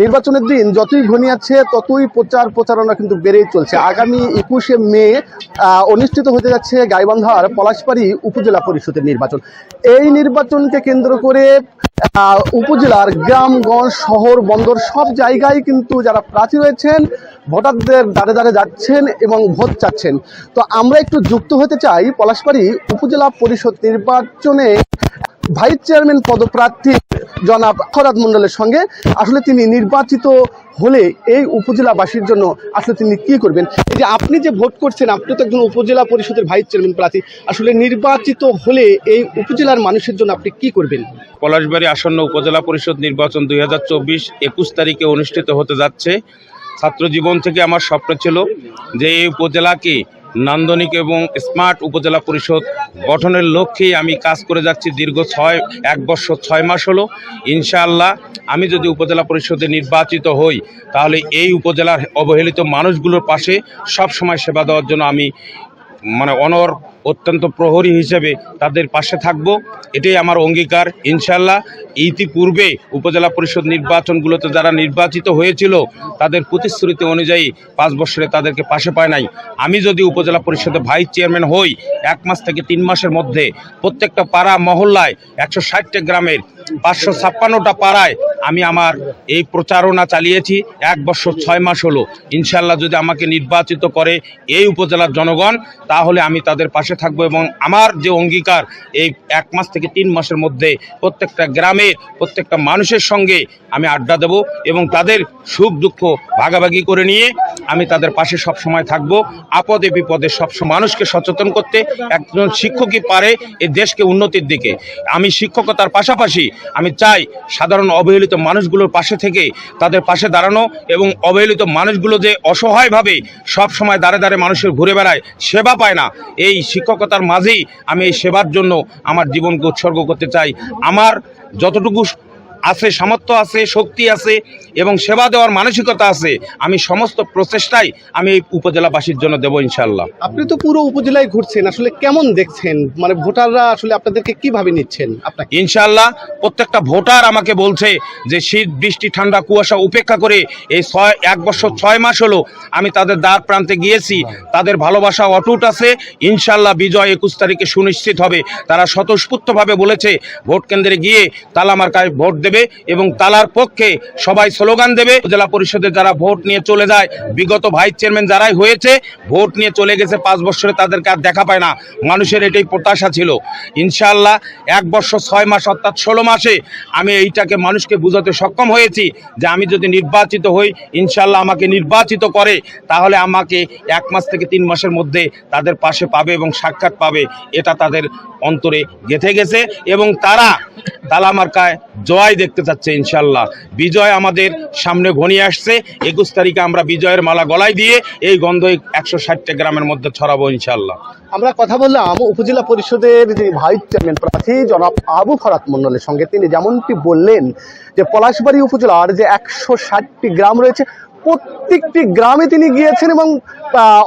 নির্বাচনের দিন যতই ঘনিয়াচ্ছে, ততই প্রচার প্রচারণা কিন্তু বেড়েই চলছে। আগামী একুশে মে অনুষ্ঠিত হতে যাচ্ছে গাইবান্ধার পলাশবাড়ি উপজেলা পরিষদের নির্বাচন। এই নির্বাচনকে কেন্দ্র করে উপজেলার গ্রামগঞ্জ শহর, বন্দর সব জায়গায় কিন্তু যারা প্রার্থী রয়েছেন, ভোটারদের দাঁড়ে দাঁড়ে যাচ্ছেন এবং ভোট চাচ্ছেন। তো আমরা একটু যুক্ত হতে চাই পলাশবাড়ি উপজেলা পরিষদ নির্বাচনে। ভাইস চেয়ারম্যান পদপ্রার্থী জনাব খরাত মণ্ডলের সঙ্গে আসলে তিনি নির্বাচিত হলে এই উপজেলাবাসীর জন্য আসলে তিনি কি করবেন? এই যে আপনি যে ভোট করছেন, আপনি তো একজন উপজেলা পরিষদের ভাইস চেয়ারম্যান প্রার্থী, আসলে নির্বাচিত হলে এই উপজেলার মানুষের জন্য আপনি কি করবেন? পলাশবাড়ি আসন্ন উপজেলা পরিষদ নির্বাচন দুই হাজার চব্বিশ একুশ তারিখে অনুষ্ঠিত হতে যাচ্ছে। ছাত্র জীবন থেকে আমার স্বপ্ন ছিল যে এই উপজেলাকে নান্দনিক এবং স্মার্ট উপজেলা পরিষদ গঠনের লক্ষ্যেই আমি কাজ করে যাচ্ছি দীর্ঘ ছয়, এক বছর ছয় মাস হলো। ইনশাআল্লাহ আমি যদি উপজেলা পরিষদে নির্বাচিত হই, তাহলে এই উপজেলার অবহেলিত মানুষগুলোর পাশে সব সময় সেবা দেওয়ার জন্য আমি মানে অনর অত্যন্ত প্রহরী হিসেবে তাদের পাশে থাকব। এটাই আমার অঙ্গীকার। ইনশাল্লাহ ইতিপূর্বে উপজেলা পরিষদ নির্বাচনগুলোতে যারা নির্বাচিত হয়েছিল, তাদের প্রতিশ্রুতি অনুযায়ী পাঁচ বছরে তাদেরকে পাশে পায় নাই। আমি যদি উপজেলা পরিষদে ভাইস চেয়ারম্যান হই, এক মাস থেকে তিন মাসের মধ্যে প্রত্যেকটা পাড়া, মহল্লায় একশো ষাটটা গ্রামের পাঁচশো ছাপ্পান্নটা পাড়ায় আমি আমার এই প্রচারণা চালিয়েছি। এক বছর ছয় মাস হলো। ইনশাল্লাহ যদি আমাকে নির্বাচিত করে এই উপজেলার জনগণ, তাহলে আমি তাদের পাশে থাকব এবং আমার যে অঙ্গীকার, এই এক মাস থেকে তিন মাসের মধ্যে প্রত্যেকটা গ্রামের প্রত্যেকটা মানুষের সঙ্গে আমি আড্ডা দেব এবং তাদের সুখ দুঃখ ভাগাভাগি করে নিয়ে আমি তাদের পাশে সব সময় থাকব। আপদে বিপদে সব মানুষকে সচেতন করতে একজন শিক্ষকই পারে এই দেশকে উন্নতির দিকে। আমি শিক্ষকতার পাশাপাশি আমি চাই সাধারণ অবহেলিত মানুষগুলোর পাশে থেকে তাদের পাশে দাঁড়ানো এবং অবহেলিত মানুষগুলো যে অসহায়ভাবে সব সময় দাঁড়ে দাঁড়ে মানুষের ঘুরে বেড়ায় সেবা পায় না, এই শিক্ষকতার মাঝেই আমি এই সেবার জন্য আমার জীবনকে উৎসর্গ করতে চাই। আমার যতটুকু আছে সামর্থ্য আছে শক্তি আছে এবং সেবা দেওয়ার মানসিকতা আছে আমি সমস্ত প্রচেষ্টাই আমি এই উপজেলাবাসীর জন্য দেবো ইনশাল্লাহ আপনি তো পুরো উপজেলায় ঘুরছেন আসলে কেমন দেখছেন? মানে ভোটাররা আসলে আপনাদেরকে কীভাবে নিচ্ছেন? আপনাকে ইনশাল্লাহ প্রত্যেকটা ভোটার আমাকে বলছে যে শীত বৃষ্টি ঠান্ডা কুয়াশা উপেক্ষা করে এই ছয় এক বছর ছয় মাস হলো আমি তাদের দ্বার প্রান্তে গিয়েছি তাদের ভালোবাসা অটুট আছে ইনশাল্লাহ বিজয় একুশ তারিখে সুনিশ্চিত হবে। তারা স্বতঃস্ফূর্তভাবে বলেছে ভোট কেন্দ্রে গিয়ে তালা মার্কায় ভোট দেবে এবং তালার পক্ষে সবাই স্লোগান দেবে। জেলা পরিষদে যারা ভোট নিয়ে চলে যায়, বিগত ভাইস চেয়ারম্যান যারাই হয়েছে, ভোট নিয়ে চলে গেছে পাঁচ বছরে তাদেরকে আর দেখা পায় না। মানুষের এটাই প্রত্যাশা ছিল। ইনশাআল্লাহ এক বছর ছয় মাস অর্থাৎ ষোলো মাসে আমি এইটাকে মানুষকে বোঝাতে সক্ষম হয়েছি যে আমি যদি নির্বাচিত হই ইনশাল্লাহ আমাকে নির্বাচিত করে, তাহলে আমাকে এক মাস থেকে তিন মাসের মধ্যে তাদের পাশে পাবে এবং সাক্ষাৎ পাবে। এটা তাদের অন্তরে গেঁথে গেছে এবং তারা তালা মার্কায় জয় দেখতে চাচ্ছে, ইনশাল্লাহ। বিজয় আমাদের সামনে ঘনিয়ে আসছে। একুশ তারিখে আমরা বিজয়ের মালা গলায় দিয়ে এই গন্ধ একশো ষাটটা গ্রামের মধ্যে ছড়াবো, ইনশাল্লাহ। আমরা কথা বললাম উপজেলা পরিষদের যে ভাইস চেয়ারম্যান প্রার্থী জনাব আবু ফরাত মন্ডলের সঙ্গে। তিনি যেমনটি বললেন যে পলাশবাড়ি উপজেলার যে একশো ষাটটি গ্রাম রয়েছে প্রত্যেকটি গ্রামে তিনি গিয়েছেন এবং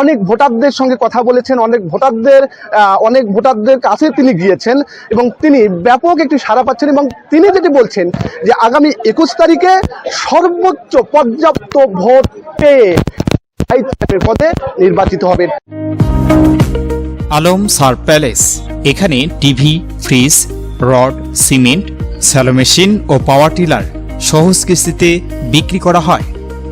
অনেক ভোটারদের সঙ্গে কথা বলেছেন, অনেক ভোটারদের অনেক ভোটারদের কাছে তিনি গিয়েছেন এবং তিনি ব্যাপক একটি সাড়া পাচ্ছেন এবং তিনি যেটি বলছেন যে আগামী একুশ তারিখে সর্বোচ্চ পর্যাপ্ত ভোট পেয়ে পদে নির্বাচিত হবেন। আলম সার প্যালেস। এখানে TV, fridge, rod, cement, shallow machine ও পাওয়ার টিলার সহজ কিস্তিতে বিক্রি করা হয়।